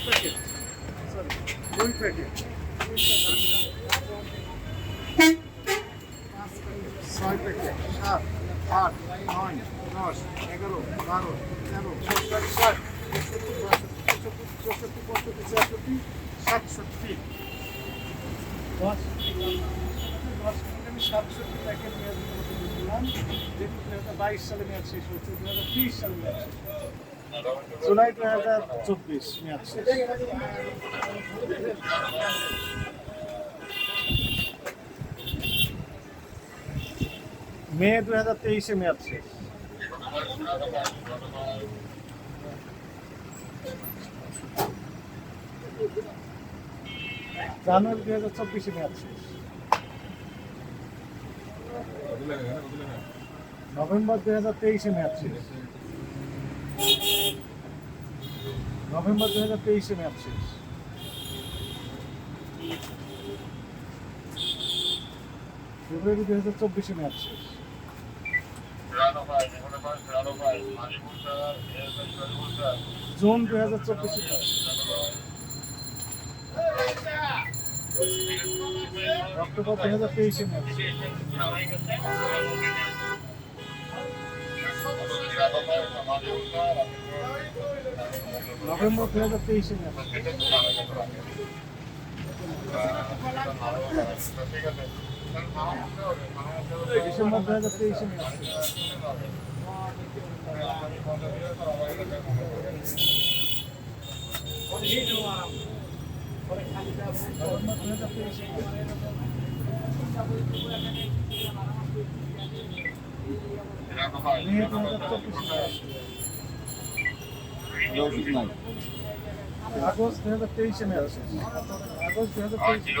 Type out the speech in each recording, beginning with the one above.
দুই প্যাকেট ছয় প্যাকেট সাত আট নয় দশ এগারো বারো তেরো ষাট চৌষট্টি পঁয়ষট্টি ছিয়াষট্টি সাতষট্টি দশ দশ বাইশ সালে মেয়াদ শেষ হচ্ছে দু হাজার তিরিশ সালে মেয়াদ শেষ জুলাই দু হাজার চব্বিশ, মেয়াদ শেষ। মে দু হাজার তেইশে মেয়াদ শেষ। জানুয়ারি দু হাজার চব্বিশে মেয়াদ শেষ। নভেম্বর দু হাজার তেইশে মেয়াদ শেষ। নভেম্বর দু হাজার তেইশে মেয়াদ শেষ। ফেব্রুয়ারি দু হাজার চব্বিশে মেয়াদ শেষ। জুন দু হাজার চব্বিশে অক্টোবর দু হাজার তেইশে মেয়াদ নভেম্বর দু হাজার তেইশে। ডিসেম্বর দু হাজার তেইশে। নভেম্বর দু হাজার তেইশে। মে দু হাজার চব্বিশে মেয়াদ শেষ। আগস্ট দু হাজার তেইশে মেয়াদ শেষ আগস্ট দু হাজার তেইশে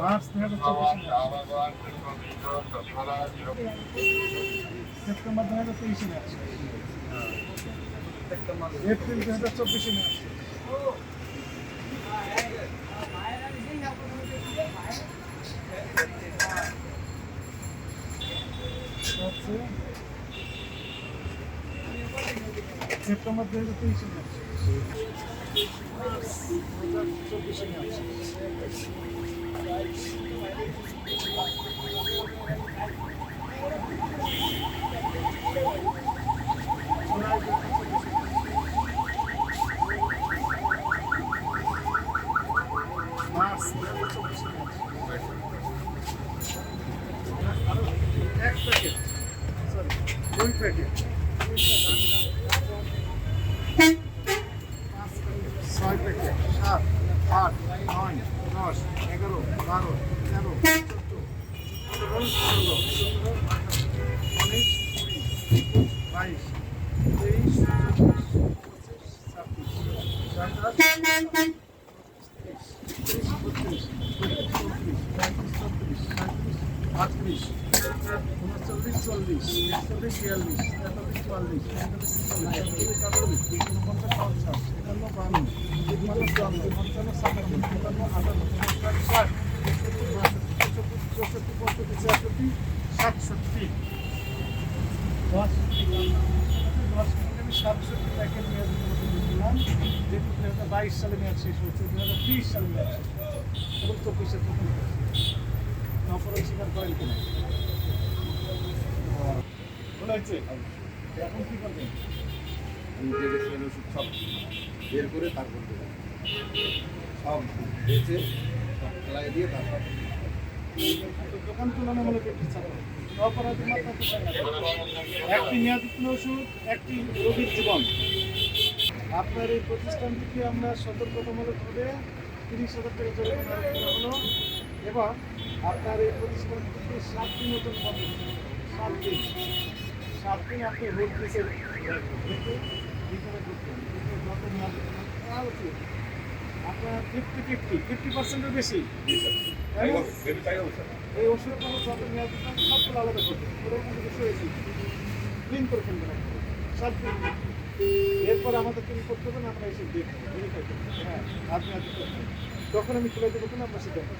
মার্চ দু হাজার চব্বিশে সেপ্টেম্বর দু হাজার তেইশে মেয়াদ শেষ এপ্রিল দু হাজার চব্বিশে মেয়াদ শেষ হচ্ছে সেপ্টেম্বর দু হাজার তেইশে মেয়াদ এক প্যাকেট পাঁচ প্যাকেট ছয় প্যাকেট সাত আট নয় দশ এগারো বারো তেরো চোদ্দ পনেরো ষোলো সতেরো উনিশ কুড়ি বাইশ তেইশ চব্বিশ পঁচিশ ছাব্বিশ সাতাশ আটত্রিশ উনচল্লিশ চল্লিশ একচল্লিশ বিয়াল্লিশ তেতাল্লিশ চুয়াল্লিশ পঁয়তাল্লিশ আটচল্লিশ উনপঞ্চাশ পঞ্চাশ একান্ন বান্ন তিপ্পান্ন চুয়ান্ন পঞ্চান্ন সাতান্ন সাতান্ন আটান্ন উনষাট ষাট একষট্টি বাষট্টি চৌষট্টি চৌষট্টি পঁয়ষট্টি ছিয়াষট্টি সাতষট্টি দশ দশ আমি সাতষট্টি প্যাকেট মেয়াদ দিলাম যেটি দু হাজার বাইশ সালে মেয়াদ শেষ হচ্ছে দু হাজার তিরিশ সালে মেয়াদ শেষ হচ্ছে এবং চব্বিশের প্রথম অপরাধ স্বীকার করেন কিনা ভালো হয়েছে এখন কি করবেন ওষুধ সব বের করে তারপর দেবো। সব বেচে সব খেলায় দিয়ে তারপর দোকান তুলনামূলক একটি ছাড়া অপরাধী মাত্রা। একটি মেয়াদোত্তীর্ণ ওষুধ একটি রোগীর জীবন। আপনার এই প্রতিষ্ঠান থেকে আমরা সতর্কতামূলকভাবে তিরিশ হাজার টাকা জরিমানা করা হলো এবং আপনার এই প্রতিষ্ঠান থেকে সাত দিন মতন সাত দিন সাত দিন আপনি রোড দিয়েছে ভিতরে ঢুকবেন ভিতরে মেয়াদ আপনার ফিফটি ফিফটি ফিফটি পার্সেন্টের বেশি? এই ওষুধের কোনো যত মেয়াদ সবগুলো আলাদা করবেন ওদের মধ্যে কিছু হয়েছে ক্লিন করে ফেলবেন দিন এরপর আমাদের তুমি করতে হবে না আমরা এসে দেখব হ্যাঁ আপনি তখন আমি তুলে দেবো কিনা আপনার সিদ্ধান্ত